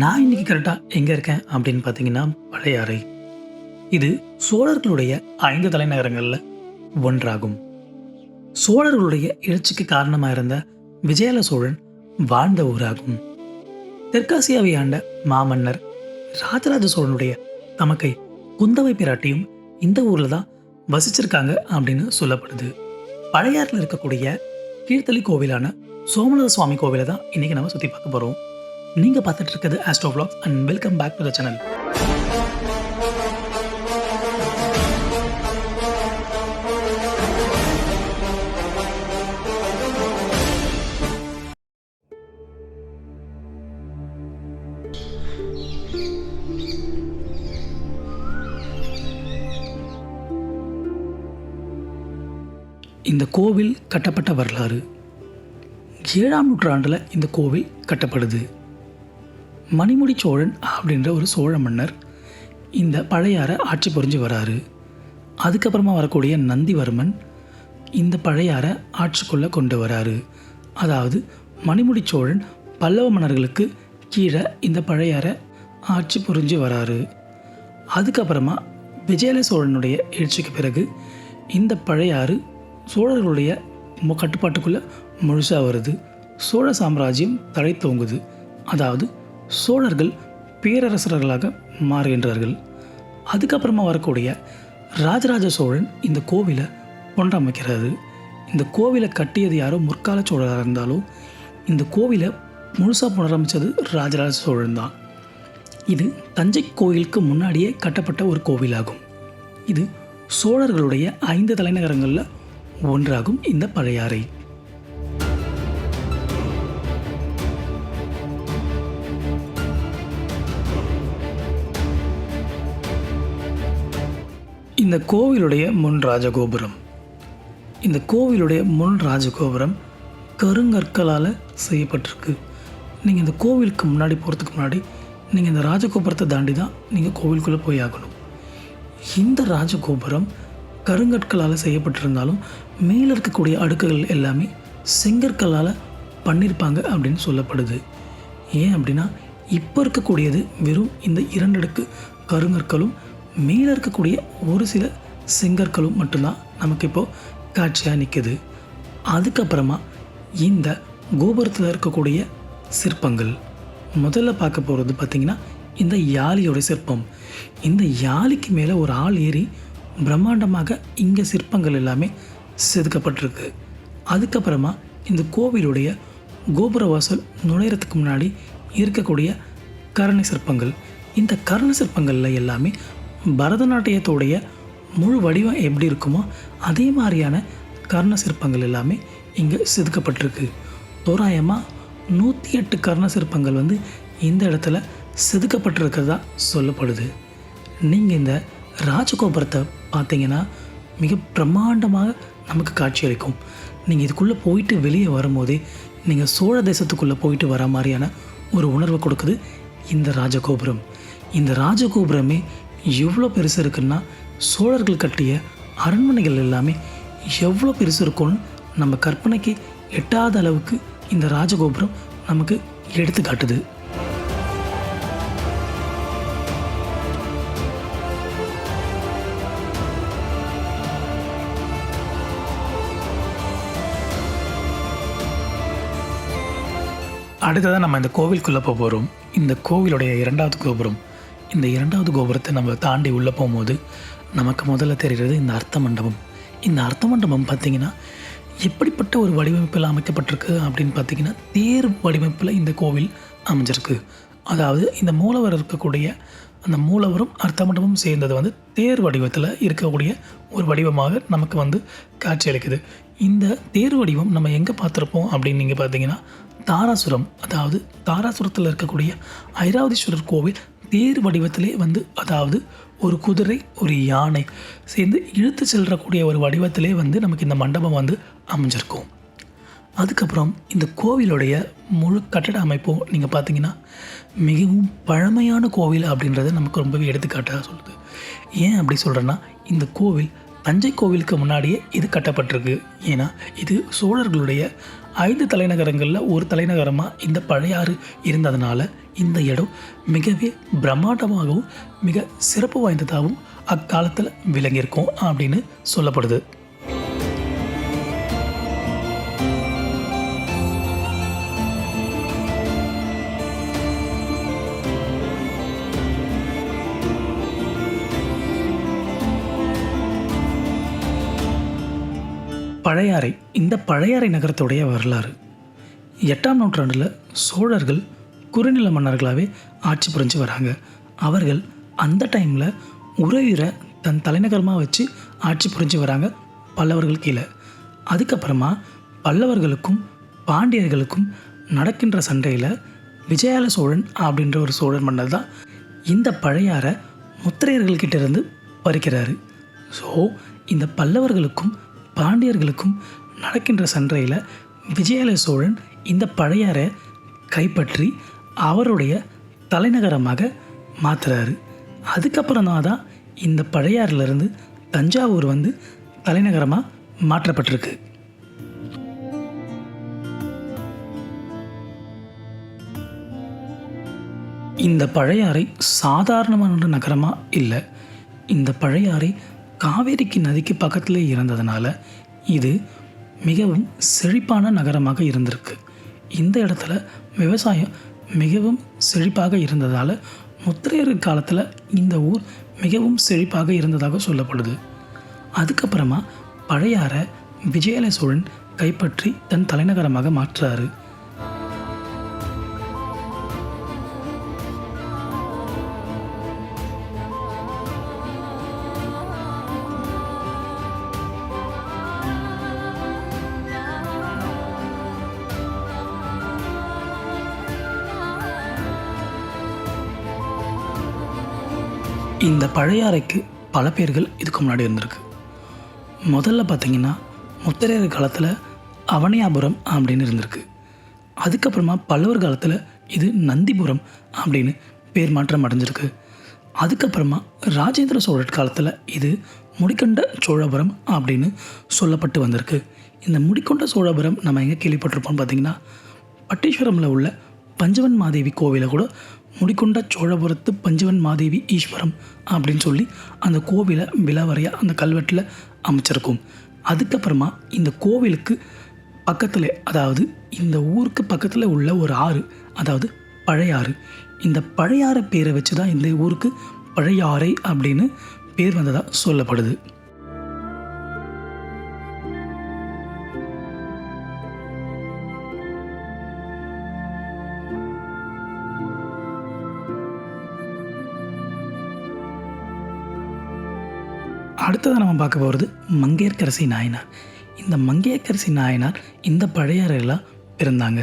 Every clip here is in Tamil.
நான் இன்னைக்கு கரெக்டாக எங்கே இருக்கேன் அப்படின்னு பார்த்தீங்கன்னா பழையாறை இது சோழர்களுடைய ஐந்து தலைநகரங்களில் ஒன்றாகும். சோழர்களுடைய எழுச்சிக்கு காரணமாக இருந்த விஜயால சோழன் வாழ்ந்த ஊராகும். தெற்காசியாவை ஆண்ட மாமன்னர் ராஜராஜ சோழனுடைய தமக்கை குந்தவை பிராட்டியும் இந்த ஊரில் தான் வசிச்சிருக்காங்க அப்படின்னு சொல்லப்படுது. பழையாறில் இருக்கக்கூடிய கீழ்த்தளி கோவிலான சோமநாத சுவாமி கோவிலை தான் இன்னைக்கு நம்ம சுற்றி பார்க்க போகிறோம் நீங்கள் பார்த்துட்டு இருக்கிறது Astro and welcome back to the channel இந்த கோவில் கட்டப்பட்ட வரலாறு ஏழாம் நூற்றாண்டில் இந்த கோவில் கட்டப்படுது. மணிமுடி சோழன் அப்படின்ற ஒரு சோழ மன்னர் இந்த பழையாறை ஆட்சி புரிஞ்சு வராரு. அதுக்கப்புறமா வரக்கூடிய நந்திவர்மன் இந்த பழையாறை ஆட்சிக்குள்ளே கொண்டு வராரு. அதாவது மணிமுடி சோழன் பல்லவ மன்னர்களுக்கு கீழே இந்த பழையாறை ஆட்சி புரிஞ்சு வராரு. அதுக்கப்புறமா விஜயல சோழனுடைய எழுச்சிக்கு பிறகு இந்த பழையாறு சோழர்களுடைய கட்டுப்பாட்டுக்குள்ளே முழுசாக வருது. சோழ சாம்ராஜ்யம் தழைத்தோங்குது அதாவது சோழர்கள் பேரரசர்களாக மாறுகின்றார்கள். அதுக்கப்புறமா வரக்கூடிய ராஜராஜ சோழன் இந்த கோவிலை ஒன்றமைக்கிறாரு இந்த கோவிலை கட்டியது யாரோ முற்கால சோழராக இருந்தாலும் இந்த கோவிலை முழுசாக புனரமைச்சது ராஜராஜ சோழன் தான். இது தஞ்சை கோயிலுக்கு முன்னாடியே கட்டப்பட்ட ஒரு கோவிலாகும். இது சோழர்களுடைய ஐந்து தலைநகரங்களில் ஒன்றாகும் இந்த பழையாறை. இந்த கோவிலுடைய முன் ராஜகோபுரம். இந்த கோவிலுடைய முன் ராஜகோபுரம் கருங்கற்களால் செய்யப்பட்டிருக்கு. நீங்கள் இந்த கோவிலுக்கு முன்னாடி போகிறதுக்கு முன்னாடி நீங்கள் இந்த ராஜகோபுரத்தை தாண்டி தான் நீங்கள் கோவிலுக்குள்ளே போய் ஆகணும். இந்த ராஜகோபுரம் கருங்கற்களால் செய்யப்பட்டிருந்தாலும் மேலே இருக்கக்கூடிய அடுக்குகள் எல்லாமே செங்கற்களால் பண்ணியிருப்பாங்க அப்படின்னு சொல்லப்படுது. ஏன் அப்படின்னா இப்போ இருக்கக்கூடியது வெறும் இந்த இரண்டு அடுக்கு கருங்கற்களும் மேலே இருக்கக்கூடிய ஒரு சில செங்கற்களும் மட்டும்தான் நமக்கு இப்போது காட்சியாக நிற்குது அதுக்கப்புறமா இந்த கோபுரத்தில் இருக்கக்கூடிய சிற்பங்கள். முதல்ல பார்க்க போகிறது பார்த்திங்கன்னா இந்த யாழியோட சிற்பம். இந்த யாழிக்கு மேலே ஒரு ஆள் ஏறி பிரம்மாண்டமாக இங்கே சிற்பங்கள் எல்லாமே செதுக்கப்பட்டிருக்கு. அதுக்கப்புறமா இந்த கோவிலுடைய கோபுர வாசல் நுழையிறதுக்கு முன்னாடி இருக்கக்கூடிய கருணை சிற்பங்கள். இந்த கரண சிற்பங்களில் எல்லாமே பரதநாட்டியத்தோடைய முழு வடிவம் எப்படி இருக்குமோ அதே மாதிரியான கர்ண சிற்பங்கள் எல்லாமே இங்கே செதுக்கப்பட்டிருக்கு. தோராயமாக நூற்றி எட்டு கர்ண சிற்பங்கள் வந்து இந்த இடத்துல செதுக்கப்பட்டிருக்கிறதா சொல்லப்படுது. நீங்கள் இந்த ராஜகோபுரத்தை பார்த்தீங்கன்னா மிக பிரம்மாண்டமாக நமக்கு காட்சியளிக்கும் நீங்கள் இதுக்குள்ளே போயிட்டு வெளியே வரும்போதே நீங்கள் சோழ தேசத்துக்குள்ளே போயிட்டு வர மாதிரியான ஒரு உணர்வை கொடுக்குது இந்த ராஜகோபுரம். இந்த ராஜகோபுரமே எவ்வளோ பெருசு இருக்குன்னா சோழர்கள் கட்டிய அரண்மனைகள் எல்லாமே எவ்வளோ பெருசு இருக்கும்னு நம்ம கற்பனைக்கு எட்டாத அளவுக்கு இந்த ராஜகோபுரம் நமக்கு எடுத்து காட்டுது. அடுத்ததாக நம்ம இந்த கோவிலுக்குள்ளே போக போகிறோம் இந்த கோவிலுடைய இரண்டாவது கோபுரம் இந்த இரண்டாவது கோபுரத்தை நம்ம தாண்டி உள்ளே போகும்போது நமக்கு முதல்ல தெரிகிறது இந்த அர்த்த மண்டபம். இந்த அர்த்த மண்டபம் பார்த்திங்கன்னா எப்படிப்பட்ட ஒரு வடிவமைப்பில் அமைக்கப்பட்டிருக்கு அப்படின்னு பார்த்தீங்கன்னா தேர் வடிவமைப்பில் இந்த கோவில் அமைஞ்சிருக்கு. அதாவது இந்த மூலவர் இருக்கக்கூடிய அந்த மூலவரும் அர்த்த மண்டபமும் சேர்ந்தது வந்து தேர் வடிவத்தில் இருக்கக்கூடிய ஒரு வடிவமாக நமக்கு வந்து காட்சியளிக்குது இந்த தேர் வடிவம் நம்ம எங்கே பார்த்துருப்போம் அப்படின்னு நீங்கள் பார்த்தீங்கன்னா தாராசுரம் அதாவது தாராசுரத்தில் இருக்கக்கூடிய ஐராவதீஸ்வரர் கோவில் தேர் வடிவத்திலே வந்து அதாவது ஒரு குதிரை ஒரு யானை சேர்ந்து இழுத்து செல்லக்கூடிய ஒரு வடிவத்திலே வந்து நமக்கு இந்த மண்டபம் வந்து அமைஞ்சிருக்கும். அதுக்கப்புறம் இந்த கோவிலுடைய முழு கட்டட அமைப்பும் நீங்கள் பார்த்தீங்கன்னா மிகவும் பழமையான கோவில் அப்படின்றத நமக்கு ரொம்பவே எடுத்துக்காட்டாக சொல்லுது. ஏன் அப்படி சொல்கிறேன்னா இந்த கோவில் தஞ்சை கோவிலுக்கு முன்னாடியே இது கட்டப்பட்டிருக்கு. ஏன்னா இது சோழர்களுடைய ஐந்து தலைநகரங்களில் ஒரு தலைநகரமாக இந்த பழையாறு இருந்ததுனால இந்த இடம் மிகவே பிரம்மாண்டமாகவும் மிக சிறப்பு வாய்ந்ததாகவும் அக்காலத்தில் விளங்கியிருக்கும் அப்படின்னு சொல்லப்படுது. பழையாறை இந்த பழையாறை நகரத்துடைய வரலாறு. எட்டாம் நூற்றாண்டில் சோழர்கள் குறுநில மன்னர்களாகவே ஆட்சி புரிஞ்சு வராங்க. அவர்கள் அந்த டைமில் உறையூரை தன் தலைநகரமாக வச்சு ஆட்சி புரிஞ்சு வராங்க பல்லவர்கள் கீழே. அதுக்கப்புறமா பல்லவர்களுக்கும் பாண்டியர்களுக்கும் நடக்கின்ற சண்டையில் விஜயால சோழன் அப்படின்ற ஒரு சோழன் மன்னர் தான் இந்த பழையாறை முத்திரையர்கள்கிட்ட இருந்து பறிக்கிறாரு. ஸோ இந்த பல்லவர்களுக்கும் பாண்டியர்களுக்கும் நடக்கின்ற சண்டையில் விஜயாலய சோழன் இந்த பழையாறை கைப்பற்றி அவருடைய தலைநகரமாக மாற்றுறாரு அதுக்கப்புறமா தான் இந்த பழையாறிலிருந்து தஞ்சாவூர் வந்து தலைநகரமாக மாற்றப்பட்டிருக்கு. இந்த பழையாறை சாதாரணமான நகரமாக இல்லை. இந்த பழையாறை காவேரிக்கு நதிக்கு பக்கத்தில் இருந்ததுனால இது மிகவும் செழிப்பான நகரமாக இருந்திருக்கு. இந்த இடத்துல விவசாயம் மிகவும் செழிப்பாக இருந்ததால் முத்திரையர் காலத்தில் இந்த ஊர் மிகவும் செழிப்பாக இருந்ததாக சொல்லப்படுது. அதுக்கப்புறமா பழையாற விஜயல சோழன் கைப்பற்றி தன் தலைநகரமாக மாற்றுறாரு இந்த பழைய அறைக்கு பல பேர்கள் இதுக்கு முன்னாடி இருந்திருக்கு. முதல்ல பார்த்தீங்கன்னா முத்திரையர் காலத்தில் அவனியாபுரம் அப்படின்னு இருந்திருக்கு. அதுக்கப்புறமா பல்லவர் காலத்தில் இது நந்திபுரம் அப்படின்னு பேர் மாற்றம் அடைஞ்சிருக்கு. அதுக்கப்புறமா ராஜேந்திர சோழர் காலத்தில் இது முடிக்கொண்ட சோழபுரம் அப்படின்னு சொல்லப்பட்டு வந்திருக்கு. இந்த முடிக்கொண்ட சோழபுரம் நம்ம எங்கே கேள்விப்பட்டிருப்போம் பார்த்தீங்கன்னா பட்டீஸ்வரமில் உள்ள பஞ்சவன் மாதேவி கோவிலை கூட முடிக்கொண்ட சோழபுரத்து பஞ்சவன் மாதேவி ஈஸ்வரம் அப்படின்னு சொல்லி அந்த கோவிலை விலாவரையாக அந்த கல்வெட்டில் அமைச்சிருக்கும். அதுக்கப்புறமா இந்த கோவிலுக்கு பக்கத்தில் அதாவது இந்த ஊருக்கு பக்கத்தில் உள்ள ஒரு ஆறு அதாவது பழையாறு. இந்த பழையாறு பேரை வச்சு தான் இந்த ஊருக்கு பழையாறை அப்படின்னு பேர் வந்ததாக சொல்லப்படுது. அடுத்ததாக நம்ம பார்க்க போகிறது மங்கையர்க்கரசி நாயனார். இந்த மங்கையர்க்கரசி நாயனார் இந்த பழையாறையெல்லாம் பிறந்தாங்க.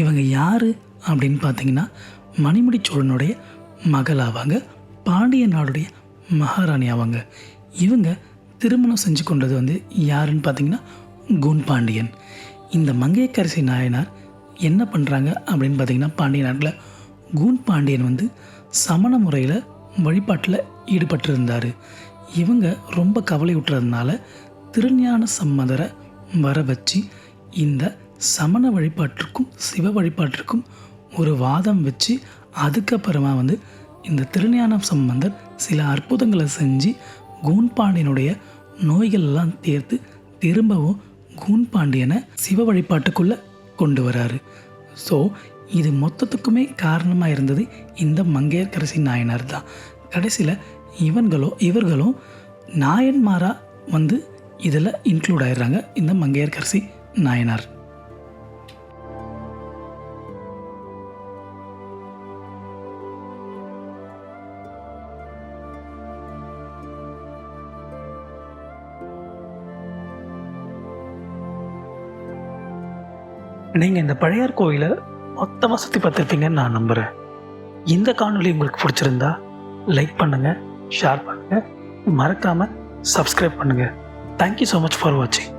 இவங்க யார் அப்படின்னு பார்த்தீங்கன்னா மணிமுடி சோழனுடைய மகளாவாங்க பாண்டிய நாடுடைய மகாராணி ஆவாங்க இவங்க திருமணம் செஞ்சு கொண்டது வந்து யாருன்னு பார்த்தீங்கன்னா குன் பாண்டியன். இந்த மங்கையக்கரசி நாயனார் என்ன பண்ணுறாங்க அப்படின்னு பார்த்தீங்கன்னா பாண்டிய நாட்டில் கூன் பாண்டியன் வந்து சமண முறையில் வழிபாட்டில் ஈடுபட்டிருந்தார். இவங்க ரொம்ப கவலை விட்டுறதுனால திருஞான சம்மதரை வர வச்சு இந்த சமண வழிபாட்டிற்கும் சிவ வழிபாட்டிற்கும் ஒரு வாதம் வச்சு அதுக்கப்புறமா வந்து இந்த திருஞான சம்பந்தர் சில அற்புதங்களை செஞ்சு கூன்பாண்டியனுடைய நோய்கள் எல்லாம் தீர்த்து திரும்பவும் கூன்பாண்டியனை சிவ வழிபாட்டுக்குள்ளே கொண்டு வராரு. ஸோ இது மொத்தத்துக்குமே காரணமாக இருந்தது இந்த மங்கையர்கரசி நாயனார் தான் கடைசியில் இவன்களோ இவர்களும் நாயன்மாராக வந்து இதில் இன்க்ளூட் ஆயிடுறாங்க. இந்த மங்கையர்கரசி நாயனார். நீங்கள் இந்த பழையார் கோயிலை மொத்தமாக சுற்றி பார்த்துருப்பீங்கன்னு நான் நம்புகிறேன் இந்த காணொலி உங்களுக்கு பிடிச்சிருந்தா லைக் பண்ணுங்கள் ஷேர் பண்ணுங்கள் மறக்காமல் சப்ஸ்கிரைப் பண்ணுங்கள் தேங்க்யூ ஸோ மச் ஃபார் வாட்சிங்